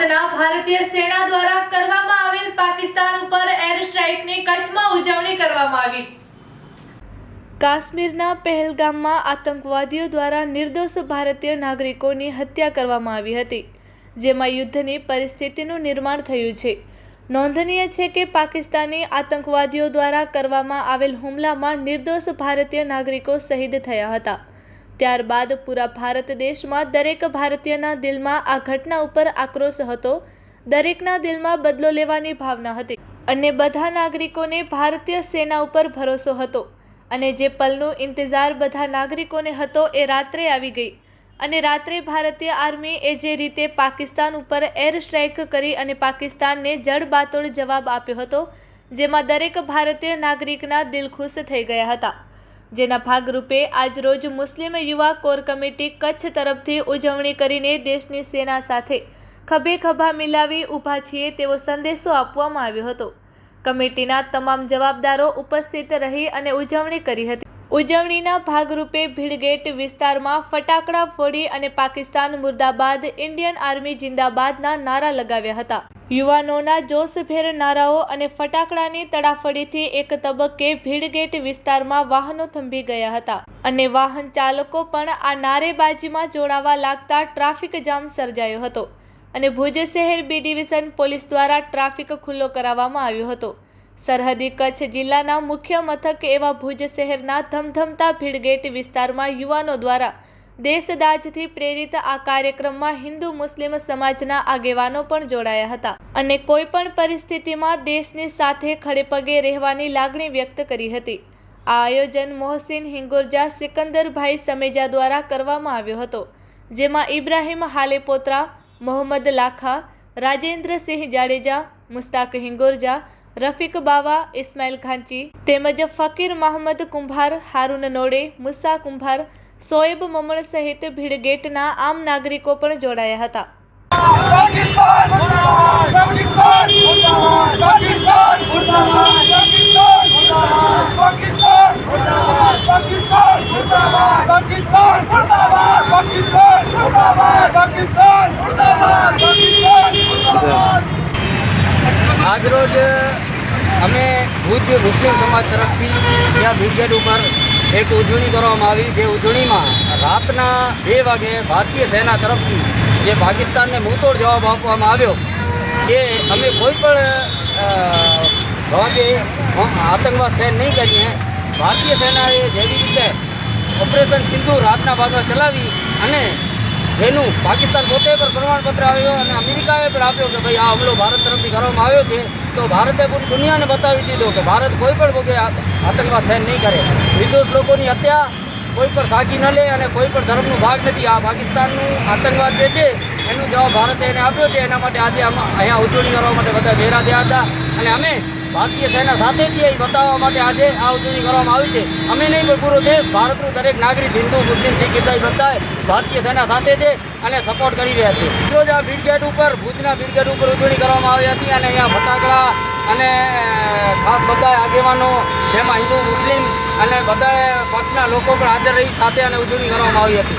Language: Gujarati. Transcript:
રાતના ભારતીય સેના દ્વારા કરવામાં આવેલ પાકિસ્તાન ઉપર એર સ્ટ્રાઇકની કચ્છમાં ઉજવણી કરવામાં આવી. કાશ્મીરના પહેલગામમાં આતંકવાદીઓ દ્વારા નિર્દોષ ભારતીય નાગરિકોની હત્યા કરવામાં આવી હતી, જેમાં યુદ્ધની પરિસ્થિતિનું નિર્માણ થયું છે. નોંધનીય છે કે પાકિસ્તાની આતંકવાદીઓ દ્વારા કરવામાં આવેલ હુમલામાં નિર્દોષ ભારતીય નાગરિકો શહીદ થયા હતા. ત્યારબાદ પૂરા ભારત દેશમાં દરેક ભારતીયના દિલમાં આ ઘટના ઉપર આક્રોશ હતો. દરેકના દિલમાં બદલો લેવાની ભાવના હતી અને બધા નાગરિકોને ભારતીય સેના ઉપર ભરોસો હતો અને જે પલનો ઇંતજાર બધા નાગરિકોને હતો એ રાત્રે આવી ગઈ અને રાત્રે ભારતીય આર્મી એ જે રીતે પાકિસ્તાન ઉપર એર સ્ટ્રાઇક કરી અને પાકિસ્તાનને જડબાતોડ જવાબ આપ્યો હતો, જેમાં દરેક ભારતીય નાગરિકના દિલ ખુશ થઈ ગયા હતા. જેના ભાગરૂપે આજરોજ મુસ્લિમ યુવા કોર કમિટી કચ્છ તરફથી ઉજવણી કરીને દેશની સેના સાથે ખભે ખભા મિલાવી ઊભા છીએ તેવો સંદેશો આપવામાં આવ્યો હતો. કમિટીના તમામ જવાબદારો ઉપસ્થિત રહી અને ઉજવણી કરી હતી. ઉજવણીના ભાગરૂપે ભીડગેટ વિસ્તારમાં ફટાકડા ફોડી અને પાકિસ્તાન મુર્દાબાદ ઇન્ડિયન આર્મી જિંદાબાદના નારા લગાવ્યા હતા. યુવાનોના જોશભેર નારાઓ અને ફટાકડાની તડાફડીથી એક તબક્કે ભીડગેટ વિસ્તારમાં વાહનો થંભી ગયા હતા. અને વાહન ચાલકો પણ આ નારેબાજીમાં જોડાવા લાગતા ટ્રાફિક જામ સર્જાયો હતો. અને ભુજ શહેર બી ડિવિઝન પોલીસ દ્વારા ટ્રાફિક ખુલ્લો કરાવવામાં આવ્યો હતો. સરહદી કચ્છ જિલ્લાના મુખ્ય મથક એવા ભુજ શહેરના ધમધમતા ભીડગેટ વિસ્તારમાં યુવાનો દ્વારા દેશદાજથી પ્રેરિત આ કાર્યક્રમમાં હિન્દુ મુસ્લિમ સમાજના આગેવાનો પણ જોડાયા હતા અને કોઈ પણ પરિસ્થિતિમાં દેશની સાથે ખડેપગે રહેવાની લાગણી વ્યક્ત કરી હતી. આ આયોજન મોહસિન હિંગોરજા સિકંદરભાઈ સમેજા દ્વારા કરવામાં આવ્યો હતો, જેમાં ઇબ્રાહિમ હાલેપોત્રા, મોહમ્મદ લાખા, રાજેન્દ્રસિંહ જાડેજા, મુસ્તાક હિંગોરજા રફીક બાવા, ઇસ્માઇલ ખાંચી તેમજ ફકીર મહમદ કુંભાર, હારૂન નોડે, મુસા કુંભાર, સોએબ મમણ સહિત ભીડ ગેટના આમ નાગરિકો પણ જોડાયા હતા. આજરોજ અમે ભુજ મુસ્લિમ સમાજ તરફથી ત્યાં બ્રિગેડ ઉપર એક ઉજવણી કરવામાં આવી જે ઉજવણીમાં રાતના બે વાગે ભારતીય સેના તરફથી જે પાકિસ્તાનને મુંહતોડ જવાબ આપવામાં આવ્યો કે અમે કોઈ પણ ભાગે આતંકવાદ સહેન નહીં કરીએ. ભારતીય સેનાએ જેવી રીતે ઓપરેશન સિંધુ રાતના ભાગમાં ચલાવી અને જેનું પાકિસ્તાન પોતે પર પ્રમાણપત્ર આવ્યો અને અમેરિકાએ પણ આપ્યો કે ભાઈ આ હુમલો ભારત તરફથી કરવામાં આવ્યો છે, તો ભારતે પૂરી દુનિયાને બતાવી દીધો કે ભારત કોઈ પણ ભોગે આતંકવાદ સહન નહીં કરે. નિર્દોષ લોકોની હત્યા કોઈ પણ સાકી ન લે અને કોઈ પણ ધર્મનો ભાગ નથી. આ પાકિસ્તાનનું આતંકવાદ જે છે, એનો જવાબ ભારતે એને આપ્યો છે. એના માટે આજે આમાં અહીંયા ઉજવણી કરવા માટે બધા ભેરા થયા હતા. અને અમે ભારતીય સેના સાથે છીએ એ બતાવવા માટે આજે આ ઉજવણી કરવામાં આવી છે. અમે નહીં પણ પૂરો દેશ ભારતનું દરેક નાગરિક હિન્દુ, મુસ્લિમ, શીખ, ઈસાઈ બધાએ ભારતીય સેના સાથે છે અને સપોર્ટ કરી રહ્યા છે. રોજ આ બ્રિગેડ ઉપર, ભુજના બ્રિગેડ ઉપર ઉજવણી કરવામાં આવી હતી અને અહીંયા ફટાકડા અને ખાસ બધા આગેવાનો, જેમાં હિન્દુ, મુસ્લિમ અને બધા પક્ષના લોકો પણ હાજર રહી સાથે અને ઉજવણી કરવામાં આવી હતી.